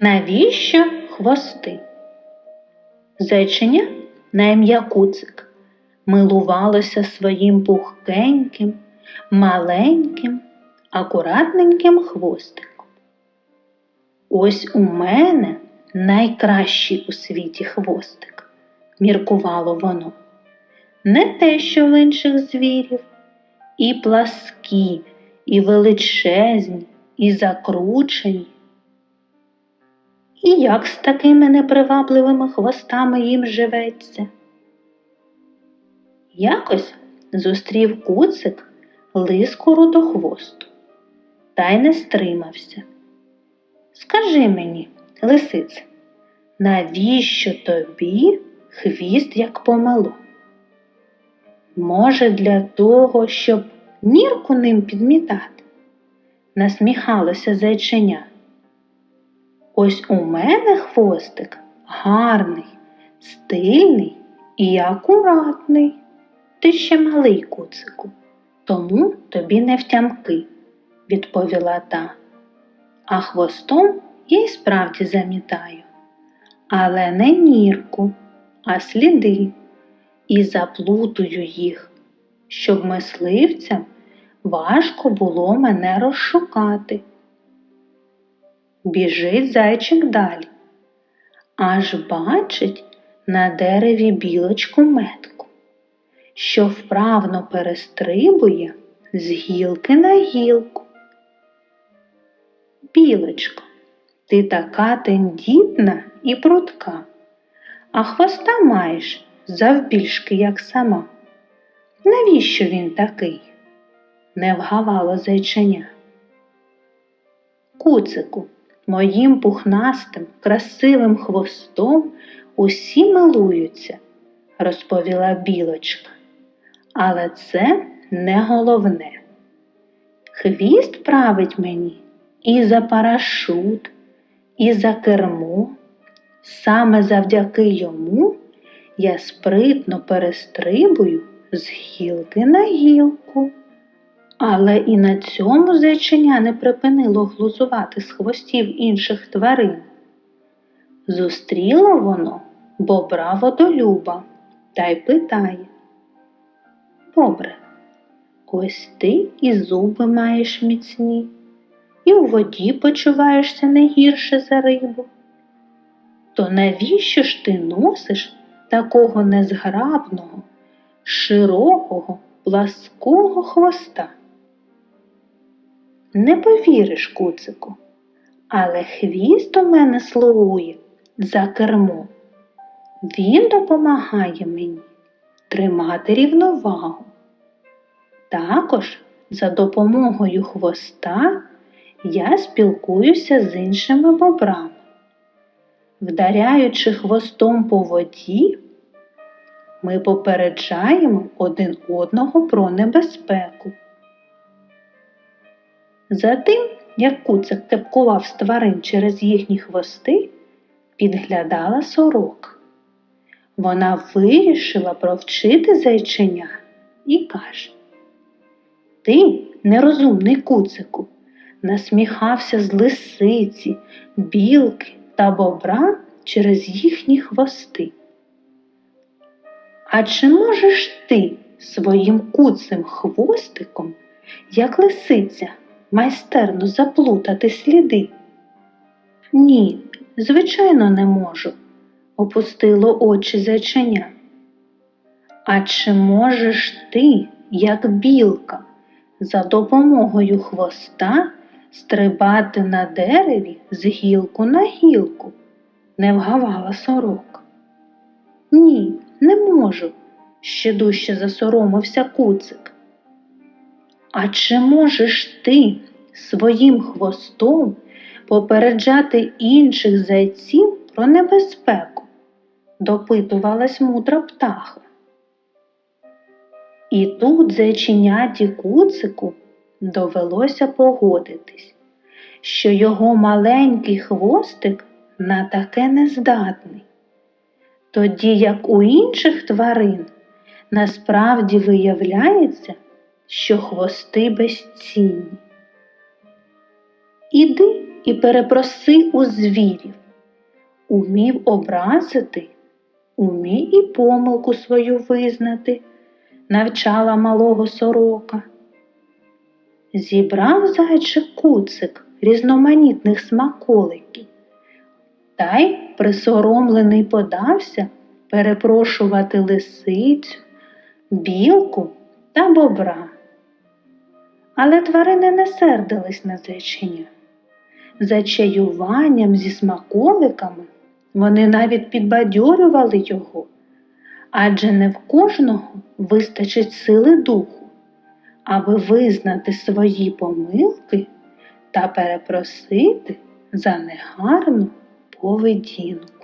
Навіщо хвости? Зайченя на ім'я Куцик милувалося своїм пухкеньким, маленьким, акуратненьким хвостиком. Ось у мене найкращий у світі хвостик, міркувало воно. Не те, що в інших звірів, і пласкі, і величезні, і закручені. І як з такими непривабливими хвостами їм живеться? Якось зустрів куцик лиску рудохвосту та й не стримався. Скажи мені, лисице, навіщо тобі хвіст як помело? Може, для того, щоб нірку ним підмітати? Насміхалося зайченя. Ось у мене хвостик гарний, стильний і акуратний. Ти ще малий куцику, тому тобі не втямки, відповіла та. А хвостом я й справді замітаю, але не нірку, а сліди і заплутую їх, щоб мисливцям важко було мене розшукати. Біжить зайчик далі, аж бачить на дереві білочку метку, що вправно перестрибує з гілки на гілку. Білочко, ти така тендітна і прудка, а хвоста маєш завбільшки, як сама. Навіщо він такий? не вгавало зайченя. Куцику, моїм пухнастим, красивим хвостом усі милуються, розповіла білочка. Але це не головне. Хвіст править мені і за парашут, і за кермо. Саме завдяки йому я спритно перестрибую з гілки на гілку. Але і на цьому зайченя не припинило глузувати з хвостів інших тварин. Зустріло воно бобра водолюба та й питає. Добре, ось ти і зуби маєш міцні, і у воді почуваєшся не гірше за рибу. То навіщо ж ти носиш такого незграбного, широкого, плаского хвоста? Не повіриш, куцику, але хвіст у мене слугує за кермо. Він допомагає мені тримати рівновагу. Також за допомогою хвоста я спілкуюся з іншими бобрами. Вдаряючи хвостом по воді, ми попереджаємо один одного про небезпеку. Затим, як куцик кепкував з тварин через їхні хвости, підглядала сорок. Вона вирішила провчити зайченя і каже Ти, нерозумний куцику, насміхався з лисиці, білки та бобра через їхні хвости. А чи можеш ти своїм куцим хвостиком, як лисиця, майстерно заплутати сліди? Ні, звичайно, не можу, опустило очі зайченя. А чи можеш ти, як білка, за допомогою хвоста стрибати на дереві з гілку на гілку? не вгавала сорок. Ні, не можу, ще дужче засоромився куцик. А чи можеш ти своїм хвостом попереджати інших зайців про небезпеку? допитувалась мудра птаха. І тут зайченяті куцику довелося погодитись, що його маленький хвостик на таке нездатний. Тоді як у інших тварин насправді виявляється, що хвости безцінні. Іди і перепроси у звірів. Умів образити, умій і помилку свою визнати, навчала малого сорока. Зібрав зайчик куцик різноманітних смаколиків, та й присоромлений подався перепрошувати лисицю, білку та бобра. Але тварини не сердились на зайчиня. За чаюванням зі смаколиками вони навіть підбадьорювали його, адже не в кожного вистачить сили духу, аби визнати свої помилки та перепросити за негарну поведінку.